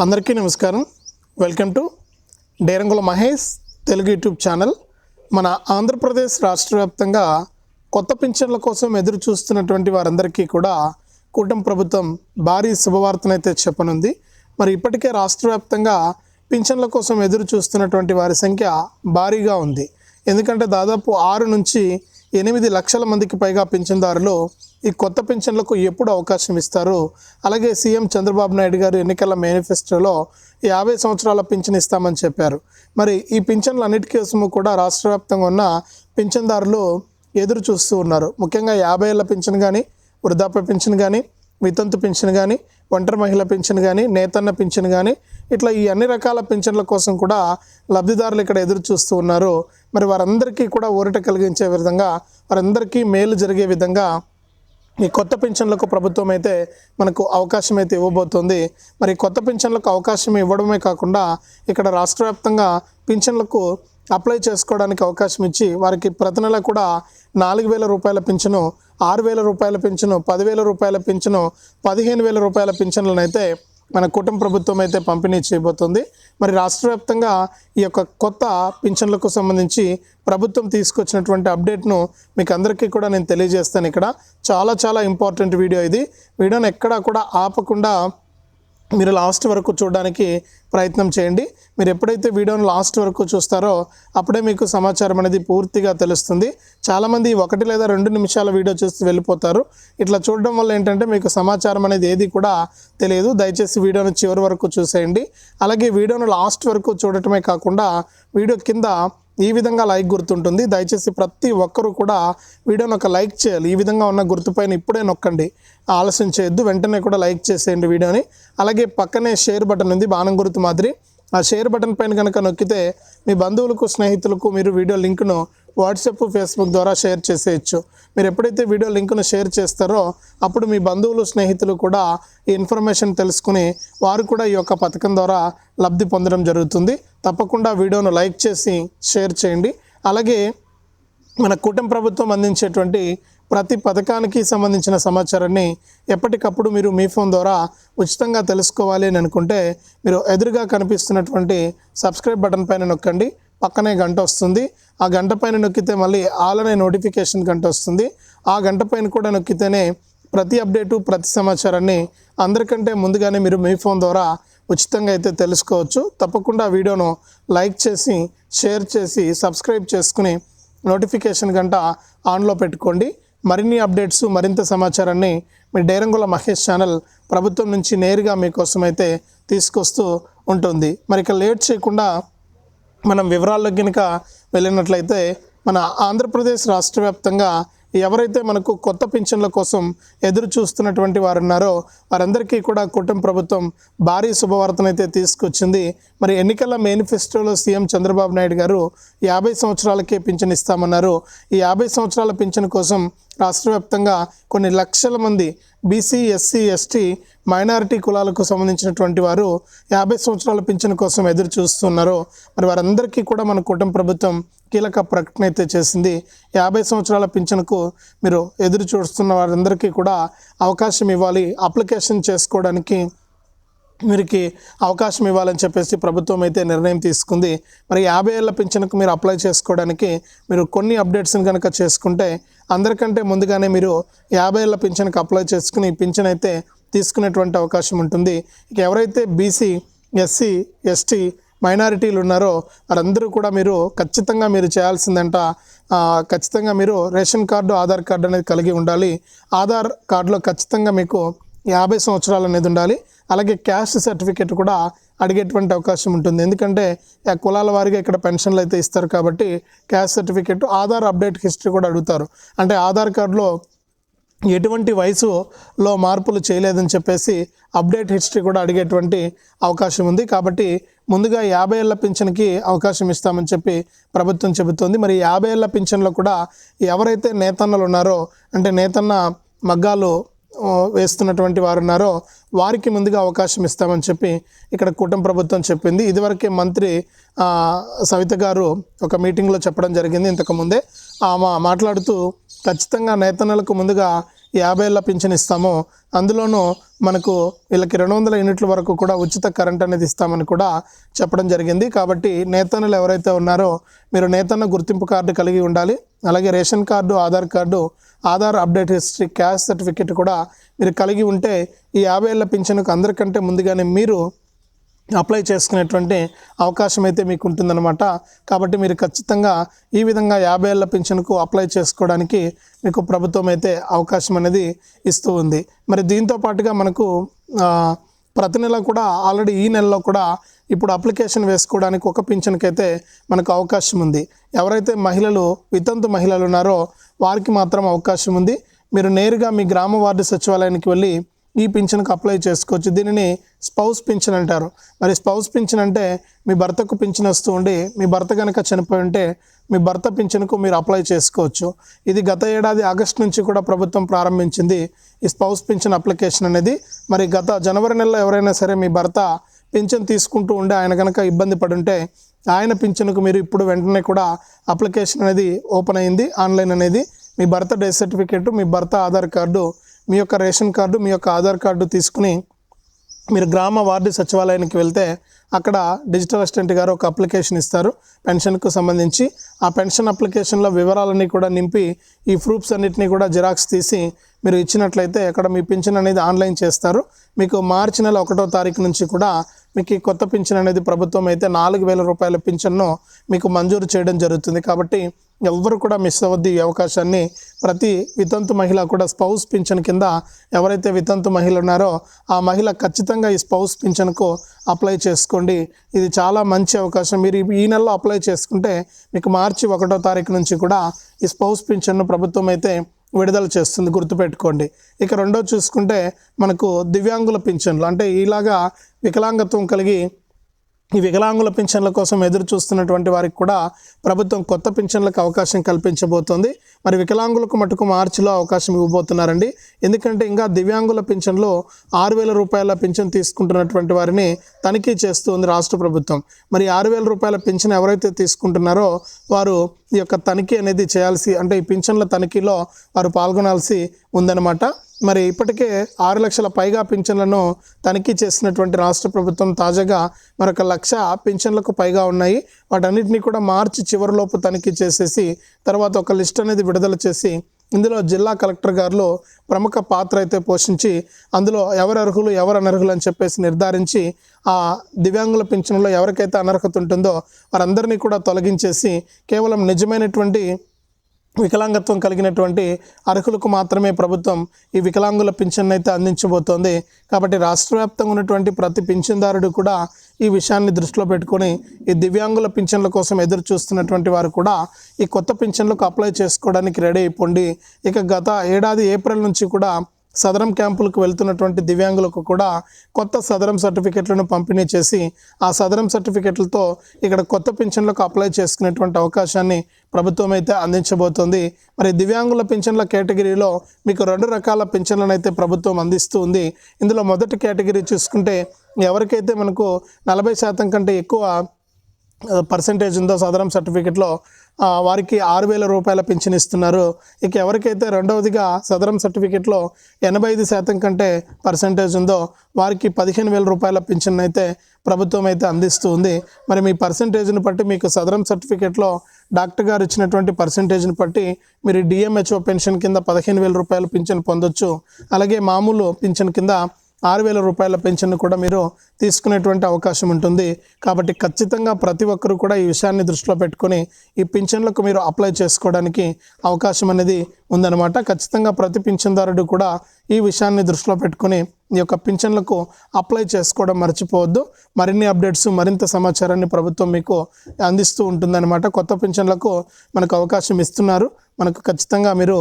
అందరికీ నమస్కారం. Welcome to Derangula Mahesh Telugu YouTube channel. మన ఆంధ్రప్రదేశ్ రాష్ట్ర వ్యాప్తంగా కొత్త పింఛన్ల కోసం ఎదురు చూస్తున్నటువంటి వారందరికీ కూడా కూటమి ప్రభుత్వం భారీ శుభవార్తనైతే చెప్పనుంది. మరి ఇప్పటికే రాష్ట్ర వ్యాప్తంగా పింఛన్ల కోసం ఎదురు చూస్తున్నటువంటి వారి సంఖ్య భారీగా ఉంది. ఎందుకంటే దాదాపు ఆరు నుంచి ఎనిమిది లక్షల మందికి పైగా పింఛన్దారులు ఈ కొత్త పెన్షన్లకు ఎప్పుడు అవకాశం ఇస్తారు? అలాగే సీఎం చంద్రబాబు నాయుడు గారు ఎన్నికల మేనిఫెస్టోలో యాభై సంవత్సరాల పింఛన్ ఇస్తామని చెప్పారు. మరి ఈ పింఛన్లు అన్నిటి కోసము కూడా రాష్ట్ర వ్యాప్తంగా ఉన్న పింఛన్దారులు ఎదురు చూస్తూ ఉన్నారు. ముఖ్యంగా యాభై ఏళ్ళ పింఛన్ కానీ వృద్ధాప్య పింఛన్ కానీ వితంతు పింఛన్ కానీ ఒంటరి మహిళ పింఛన్ కానీ నేతన్న పింఛన్ కానీ ఇట్లా ఈ అన్ని రకాల పింఛన్ల కోసం కూడా లబ్ధిదారులు ఇక్కడ ఎదురు చూస్తూ ఉన్నారు. మరి వారందరికీ కూడా ఊరట కలిగించే విధంగా వారందరికీ మేలు జరిగే విధంగా ఈ కొత్త పింఛన్లకు ప్రభుత్వం అయితే మనకు అవకాశం అయితే ఇవ్వబోతోంది. మరి కొత్త పింఛన్లకు అవకాశం ఇవ్వడమే కాకుండా ఇక్కడ రాష్ట్ర వ్యాప్తంగా పింఛన్లకు అప్లై చేసుకోవడానికి అవకాశం ఇచ్చి వారికి ప్రతి నెల కూడా నాలుగు వేల రూపాయల పింఛను ఆరు వేల రూపాయల పింఛను పదివేల రూపాయల పింఛను పదిహేను వేల రూపాయల పింఛన్లను అయితే మన కుటుంబ ప్రభుత్వం అయితే పంపిణీ చేయబోతుంది. మరి రాష్ట్ర వ్యాప్తంగా ఈ యొక్క కొత్త పింఛన్లకు సంబంధించి ప్రభుత్వం తీసుకొచ్చినటువంటి అప్డేట్ను మీకు అందరికీ కూడా నేను తెలియజేస్తాను ఇక్కడ. చాలా చాలా ఇంపార్టెంట్ వీడియో ఇది. వీడియోని ఎక్కడా కూడా ఆపకుండా మీరు లాస్ట్ వరకు చూడడానికి ప్రయత్నం చేయండి. మీరు ఎప్పుడైతే వీడియోను లాస్ట్ వరకు చూస్తారో అప్పుడే మీకు సమాచారం అనేది పూర్తిగా తెలుస్తుంది. చాలామంది ఒకటి లేదా రెండు నిమిషాల వీడియో చూసి వెళ్ళిపోతారు. ఇట్లా చూడడం వల్ల ఏంటంటే మీకు సమాచారం అనేది ఏది కూడా తెలియదు. దయచేసి వీడియోను చివరి వరకు చూసేయండి. అలాగే వీడియోను లాస్ట్ వరకు చూడటమే కాకుండా వీడియో కింద ఈ విధంగా లైక్ గుర్తుంటుంది. దయచేసి ప్రతి ఒక్కరూ కూడా వీడియోని ఒక లైక్ చేయాలి. ఈ విధంగా ఉన్న గుర్తుపైన ఇప్పుడే నొక్కండి. ఆలస్యం చేయొద్దు. వెంటనే కూడా లైక్ చేసేయండి వీడియోని. అలాగే పక్కనే షేర్ బటన్ ఉంది. బాణం గుర్తు మాదిరి. ఆ షేర్ బటన్ పైన కనుక నొక్కితే మీ బంధువులకు స్నేహితులకు మీరు వీడియో లింక్ను వాట్సాప్ ఫేస్బుక్ ద్వారా షేర్ చేసేయచ్చు. మీరు ఎప్పుడైతే వీడియో లింక్ను షేర్ చేస్తారో అప్పుడు మీ బంధువులు స్నేహితులు కూడా ఈ ఇన్ఫర్మేషన్ తెలుసుకుని వారు కూడా ఈ యొక్క పథకం ద్వారా లబ్ధి పొందడం జరుగుతుంది. తప్పకుండా వీడియోను లైక్ చేసి షేర్ చేయండి. అలాగే మన కూటమి ప్రభుత్వం అందించేటువంటి ప్రతి పథకానికి సంబంధించిన సమాచారాన్ని ఎప్పటికప్పుడు మీరు మీ ఫోన్ ద్వారా ఉచితంగా తెలుసుకోవాలి అని అనుకుంటే మీరు ఎదురుగా కనిపిస్తున్నటువంటి సబ్స్క్రైబ్ బటన్ పైన నొక్కండి. పక్కనే గంట వస్తుంది. ఆ గంట పైన నొక్కితే మళ్ళీ ఆల్ అనే నోటిఫికేషన్ గంట వస్తుంది. ఆ గంట పైన కూడా నొక్కితేనే ప్రతి అప్డేటు ప్రతి సమాచారాన్ని అందరికంటే ముందుగానే మీరు మీ ఫోన్ ద్వారా ఉచితంగా అయితే తెలుసుకోవచ్చు. తప్పకుండా వీడియోను లైక్ చేసి షేర్ చేసి సబ్స్క్రైబ్ చేసుకుని నోటిఫికేషన్ గంట ఆన్లో పెట్టుకోండి. మరిన్ని అప్డేట్స్ మరింత సమాచారాన్ని మీ డైరంగుల మహేష్ ఛానల్ ప్రభుత్వం నుంచి నేరుగా మీకోసం అయితే తీసుకొస్తూ ఉంటుంది. మరి ఇక లేట్ చేయకుండా మనం వివరాల్లో కనుక వెళ్ళినట్లయితే మన ఆంధ్రప్రదేశ్ రాష్ట్ర వ్యాప్తంగా ఎవరైతే మనకు కొత్త పింఛన్ల కోసం ఎదురు చూస్తున్నటువంటి వారు ఉన్నారో వారందరికీ కూడా కుటుంబ ప్రభుత్వం భారీ శుభవార్తనైతే తీసుకొచ్చింది. మరి ఎన్నికల మేనిఫెస్టోలో సీఎం చంద్రబాబు నాయుడు గారు యాభై సంవత్సరాలకే పింఛన్ ఇస్తామన్నారు. ఈ యాభై సంవత్సరాల పింఛన్ కోసం రాష్ట్ర వ్యాప్తంగా కొన్ని లక్షల మంది బీసీ ఎస్సీ ఎస్టీ మైనారిటీ కులాలకు సంబంధించినటువంటి వారు యాభై సంవత్సరాల పింఛన్ కోసం ఎదురు చూస్తున్నారు మరి వారందరికీ కూడా మన కుటుంబ ప్రభుత్వం కీలక ప్రకటన అయితే చేసింది. యాభై సంవత్సరాల పింఛన్కు మీరు ఎదురు చూస్తున్న వారందరికీ కూడా అవకాశం ఇవ్వాలి అప్లికేషన్ చేసుకోవడానికి వీరికి అవకాశం ఇవ్వాలని చెప్పేసి ప్రభుత్వం అయితే నిర్ణయం తీసుకుంది. మరి యాభై ఏళ్ళ పింఛన్కు మీరు అప్లై చేసుకోవడానికి మీరు కొన్ని అప్డేట్స్ని కనుక చేసుకుంటే అందరికంటే ముందుగానే మీరు యాభై ఏళ్ళ పింఛన్కి అప్లై చేసుకుని పింఛన్ అయితే తీసుకునేటువంటి అవకాశం ఉంటుంది. ఇక ఎవరైతే బీసీ ఎస్సీ ఎస్టీ మైనారిటీలు ఉన్నారో వారందరూ కూడా మీరు ఖచ్చితంగా మీరు చేయాల్సిందంట ఖచ్చితంగా మీరు రేషన్ కార్డు ఆధార్ కార్డు అనేది కలిగి ఉండాలి. ఆధార్ కార్డులో ఖచ్చితంగా మీకు యాభై సంవత్సరాలు అనేది ఉండాలి. అలాగే క్యాస్ట్ సర్టిఫికేట్ కూడా అడిగేటువంటి అవకాశం ఉంటుంది. ఎందుకంటే ఆ కులాల వారిగా ఇక్కడ పెన్షన్లు అయితే ఇస్తారు కాబట్టి caste certificate Aadhaar update history కూడా అడుగుతారు. అంటే ఆధార్ కార్డులో ఎటువంటి వయసులో మార్పులు చేయలేదని చెప్పేసి అప్డేట్ హిస్టరీ కూడా అడిగేటువంటి అవకాశం ఉంది. కాబట్టి ముందుగా యాభై ఏళ్ళ పింఛన్కి అవకాశం ఇస్తామని చెప్పి ప్రభుత్వం చెబుతోంది. మరి యాభై ఏళ్ళ పింఛన్లో కూడా ఎవరైతే నేతన్నలు ఉన్నారో అంటే నేతన్న మగ్గాలు వేస్తున్నటువంటి వారు ఉన్నారో వారికి ముందుగా అవకాశం ఇస్తామని చెప్పి ఇక్కడ కూటమి ప్రభుత్వం చెప్పింది. ఇదివరకే మంత్రి సవిత గారు ఒక మీటింగ్లో చెప్పడం జరిగింది. ఇంతకుముందే ఆమె మాట్లాడుతూ ఖచ్చితంగా నేతన్నలకు ముందుగా యాభై ఏళ్ళ పింఛన్ ఇస్తామో. అందులోనూ మనకు వీళ్ళకి రెండు వందల యూనిట్ల వరకు కూడా ఉచిత కరెంట్ అనేది ఇస్తామని కూడా చెప్పడం జరిగింది. కాబట్టి నేతన్నలు ఎవరైతే ఉన్నారో మీరు నేతన్న గుర్తింపు కార్డు కలిగి ఉండాలి. అలాగే ration card Aadhaar card Aadhaar update history cash certificate కూడా మీరు కలిగి ఉంటే ఈ యాభై ఏళ్ళ పింఛన్కు అందరికంటే ముందుగానే మీరు అప్లై చేసుకునేటువంటి అవకాశం అయితే మీకు ఉంటుందన్నమాట. కాబట్టి మీరు ఖచ్చితంగా ఈ విధంగా యాభై ఏళ్ళ పింఛన్కు అప్లై చేసుకోవడానికి మీకు ప్రభుత్వం అయితే అవకాశం అనేది ఇస్తూ ఉంది. మరి దీంతో పాటుగా మనకు ప్రతి నెల కూడా ఆల్రెడీ ఈ నెలలో కూడా ఇప్పుడు అప్లికేషన్ వేసుకోవడానికి ఒక పింఛన్కి అయితే మనకు అవకాశం ఉంది. ఎవరైతే మహిళలు వితంతు మహిళలు ఉన్నారో వారికి మాత్రం అవకాశం ఉంది. మీరు నేరుగా మీ గ్రామ వార్డు సచివాలయానికి వెళ్ళి ఈ పింఛన్కి అప్లై చేసుకోవచ్చు. దీనిని స్పౌస్ పింఛన్ అంటారు. మరి స్పౌస్ పింఛన్ అంటే మీ భర్తకు పింఛన్ వస్తూ ఉండి మీ భర్త కనుక చనిపోయి ఉంటే మీ భర్త పింఛన్కు మీరు అప్లై చేసుకోవచ్చు. ఇది గత ఏడాది ఆగస్టు నుంచి కూడా ప్రభుత్వం ప్రారంభించింది ఈ స్పౌస్ పింఛన్ అప్లికేషన్ అనేది. మరి గత జనవరి నెలలో ఎవరైనా సరే మీ భర్త పింఛన్ తీసుకుంటూ ఉండి ఆయన కనుక ఇబ్బంది పడుంటే ఆయన పింఛన్కు మీరు ఇప్పుడు వెంటనే కూడా అప్లికేషన్ అనేది ఓపెన్ అయింది. ఆన్లైన్ అనేది మీ భర్త డెత్ సర్టిఫికేట్ మీ భర్త ఆధార్ కార్డు మీ యొక్క రేషన్ కార్డు మీ యొక్క ఆధార్ కార్డు తీసుకుని మీరు గ్రామ వార్డు సచివాలయానికి వెళ్తే అక్కడ డిజిటల్ అసిస్టెంట్ గారు ఒక అప్లికేషన్ ఇస్తారు పెన్షన్కు సంబంధించి. ఆ పెన్షన్ అప్లికేషన్లో వివరాలన్నీ కూడా నింపి ఈ ప్రూఫ్స్ అన్నిటినీ కూడా జిరాక్స్ తీసి మీరు ఇచ్చినట్లయితే అక్కడ మీ పింఛన్ అనేది ఆన్లైన్ చేస్తారు. మీకు మార్చి నెల ఒకటో తారీఖు నుంచి కూడా మీకు ఈ కొత్త పింఛన్ అనేది ప్రభుత్వం అయితే నాలుగు వేల రూపాయల పింఛన్ను మీకు మంజూరు చేయడం జరుగుతుంది. కాబట్టి ఎవ్వరు కూడా మిస్ అవ్వద్దు ఈ అవకాశాన్ని. ప్రతి వితంతు మహిళ కూడా స్పౌస్ పింఛన్ కింద ఎవరైతే వితంతు మహిళ ఉన్నారో ఆ మహిళ ఖచ్చితంగా ఈ స్పౌస్ పింఛన్కు అప్లై చేసుకోండి. ఇది చాలా మంచి అవకాశం. మీరు ఈ- ఈ నెలలో అప్లై చేసుకుంటే మీకు మార్చి ఒకటో తారీఖు నుంచి కూడా ఈ స్పౌస్ పింఛన్ను ప్రభుత్వం అయితే విడుదల చేస్తుంది గుర్తుపెట్టుకోండి. ఇక రెండో చూసుకుంటే మనకు దివ్యాంగుల పింఛన్లు అంటే ఇలాగా వికలాంగత్వం కలిగి ఈ వికలాంగుల పింఛన్ల కోసం ఎదురు చూస్తున్నటువంటి వారికి కూడా ప్రభుత్వం కొత్త పింఛన్లకు అవకాశం కల్పించబోతోంది. మరి వికలాంగులకు మటుకు మార్చిలో అవకాశం ఇవ్వబోతున్నారండి. ఎందుకంటే ఇంకా దివ్యాంగుల పింఛన్లో ఆరు వేల రూపాయల పింఛన్ తీసుకుంటున్నటువంటి వారిని తనిఖీ చేస్తుంది రాష్ట్ర ప్రభుత్వం. మరి ఆరు వేల రూపాయల పింఛన్ ఎవరైతే తీసుకుంటున్నారో వారు ఈ యొక్క తనిఖీ అనేది చేయాల్సి అంటే ఈ పింఛన్ల తనిఖీలో వారు పాల్గొనాల్సి ఉందన్నమాట. మరి ఇప్పటికే ఆరు లక్షల పైగా పింఛన్లను తనిఖీ చేసినటువంటి రాష్ట్ర ప్రభుత్వం తాజాగా మరొక లక్ష పింఛన్లకు పైగా ఉన్నాయి. వాటన్నిటిని కూడా మార్చి చివరిలోపు తనిఖీ చేసేసి తర్వాత ఒక లిస్ట్ అనేది విడుదల చేసి ఇందులో జిల్లా కలెక్టర్ గారు ప్రముఖ పాత్ర అయితే పోషించి అందులో ఎవరు అర్హులు ఎవరు అనర్హులు అని చెప్పేసి నిర్ధారించి ఆ దివ్యాంగుల పింఛన్లో ఎవరికైతే అనర్హత ఉంటుందో వారందరినీ కూడా తొలగించేసి కేవలం నిజమైనటువంటి వికలాంగత్వం కలిగినటువంటి అర్హులకు మాత్రమే ప్రభుత్వం ఈ వికలాంగుల పింఛన్ అయితే అందించబోతోంది. కాబట్టి రాష్ట్ర వ్యాప్తంగా ఉన్నటువంటి ప్రతి పింఛన్దారుడు కూడా ఈ విషయాన్ని దృష్టిలో పెట్టుకొని ఈ దివ్యాంగుల పింఛన్ల కోసం ఎదురు చూస్తున్నటువంటి వారు కూడా ఈ కొత్త పింఛన్లకు అప్లై చేసుకోవడానికి రెడీ అయిపోండి. ఇక గత ఏడాది ఏప్రిల్ నుంచి కూడా సదరం క్యాంపులకు వెళ్తున్నటువంటి దివ్యాంగులకు కూడా కొత్త సదరం సర్టిఫికెట్లను పంపిణీ చేసి ఆ సదరం సర్టిఫికెట్లతో ఇక్కడ కొత్త పింఛన్లకు అప్లై చేసుకునేటువంటి అవకాశాన్ని ప్రభుత్వం అయితే అందించబోతోంది. మరి దివ్యాంగుల పింఛన్ల కేటగిరీలో మీకు రెండు రకాల పింఛన్లను అయితే ప్రభుత్వం అందిస్తూ ఉంది. ఇందులో మొదటి కేటగిరీ చూసుకుంటే ఎవరికైతే మనకు నలభై శాతం కంటే ఎక్కువ పర్సంటేజ్ ఉందో సదరం సర్టిఫికెట్లో వారికి ఆరు వేల రూపాయల పింఛన్ ఇస్తున్నారు. ఇక ఎవరికైతే రెండవదిగా సదరం సర్టిఫికెట్లో ఎనభై ఐదు శాతం కంటే పర్సంటేజ్ ఉందో వారికి పదిహేను వేల రూపాయల పింఛన్ అయితే ప్రభుత్వం అయితే అందిస్తూ ఉంది. మరి మీ పర్సంటేజ్ని బట్టి మీకు సదరం సర్టిఫికెట్లో డాక్టర్ గారు ఇచ్చినటువంటి పర్సంటేజ్ని బట్టి మీరు డిఎంహెచ్ఓ పెన్షన్ కింద పదిహేను వేల రూపాయల పింఛన్ పొందొచ్చు. అలాగే మామూలు పింఛన్ కింద ఆరు వేల రూపాయల పెన్షన్ కూడా మీరు తీసుకునేటువంటి అవకాశం ఉంటుంది. కాబట్టి ఖచ్చితంగా ప్రతి ఒక్కరూ కూడా ఈ విషయాన్ని దృష్టిలో పెట్టుకొని ఈ పింఛన్లకు మీరు అప్లై చేసుకోవడానికి అవకాశం అనేది ఉందన్నమాట. ఖచ్చితంగా ప్రతి పింఛన్దారుడు కూడా ఈ విషయాన్ని దృష్టిలో పెట్టుకొని ఈ యొక్క పింఛన్లకు అప్లై చేసుకోవడం మర్చిపోవద్దు. మరిన్ని అప్డేట్స్ మరింత సమాచారాన్ని ప్రభుత్వం మీకు అందిస్తూ ఉంటుందన్నమాట. కొత్త పింఛన్లకు మనకు అవకాశం ఇస్తున్నారు. మనకు ఖచ్చితంగా మీరు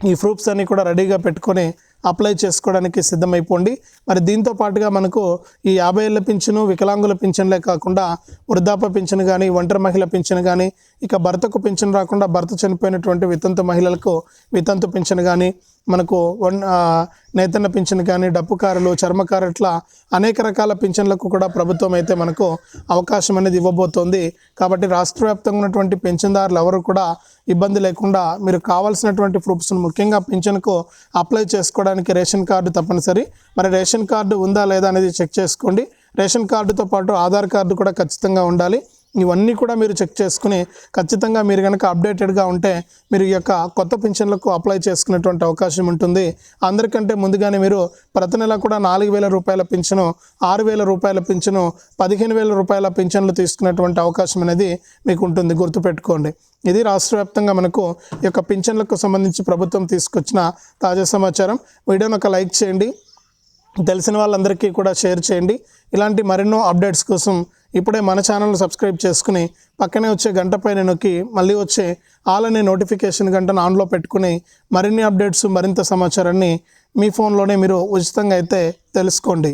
ఈ ప్రూఫ్స్ అన్నీ కూడా రెడీగా పెట్టుకొని అప్లై చేసుకోవడానికి సిద్ధమైపోండి. మరి దీంతో పాటుగా మనకు ఈ యాభై ఏళ్ళ పింఛను వికలాంగుల పింఛన్లే కాకుండా వృద్ధాప్య పింఛను కానీ ఒంటరి మహిళ పింఛను కానీ ఇక భర్తకు పింఛను రాకుండా భర్త చనిపోయినటువంటి వితంతు మహిళలకు వితంతు పింఛను కానీ మనకు వన్ నేతన్న పింఛన్ కానీ డప్పుకారులు చర్మకారు ఇట్లా అనేక రకాల పింఛన్లకు కూడా ప్రభుత్వం అయితే మనకు అవకాశం అనేది ఇవ్వబోతోంది. కాబట్టి రాష్ట్ర వ్యాప్తంగా ఉన్నటువంటి పింఛన్దారులు ఎవరు కూడా ఇబ్బంది లేకుండా మీరు కావాల్సినటువంటి ప్రూఫ్స్ను ముఖ్యంగా పింఛన్కు అప్లై చేసుకోవడానికి రేషన్ కార్డు తప్పనిసరి. మరి రేషన్ కార్డు ఉందా లేదా అనేది చెక్ చేసుకోండి. రేషన్ కార్డుతో పాటు ఆధార్ కార్డు కూడా ఖచ్చితంగా ఉండాలి. ఇవన్నీ కూడా మీరు చెక్ చేసుకుని ఖచ్చితంగా మీరు కనుక అప్డేటెడ్గా ఉంటే మీరు ఈ యొక్క కొత్త పింఛన్లకు అప్లై చేసుకునేటువంటి అవకాశం ఉంటుంది. అందరికంటే ముందుగానే మీరు ప్రతి నెల కూడా నాలుగు వేల రూపాయల పింఛను ఆరు వేల రూపాయల పింఛను పదిహేను వేల రూపాయల పింఛన్లు తీసుకునేటువంటి అవకాశం అనేది మీకు ఉంటుంది. గుర్తుపెట్టుకోండి. ఇది రాష్ట్ర వ్యాప్తంగా మనకు ఈ యొక్క పింఛన్లకు సంబంధించి ప్రభుత్వం తీసుకొచ్చిన తాజా సమాచారం. వీడియోని ఒక లైక్ చేయండి. తెలిసిన వాళ్ళందరికీ కూడా షేర్ చేయండి. ఇలాంటి మరెన్నో అప్డేట్స్ కోసం ఇప్పుడే మన ఛానల్ సబ్స్క్రైబ్ చేసుకుని పక్కనే వచ్చే గంట పైన నొక్కి మళ్ళీ వచ్చే ఆల్ అనే నోటిఫికేషన్ గంటను ఆన్లో పెట్టుకుని మరిన్ని అప్డేట్స్ మరింత సమాచారాన్ని మీ ఫోన్లోనే మీరు ఉచితంగా అయితే తెలుసుకోండి.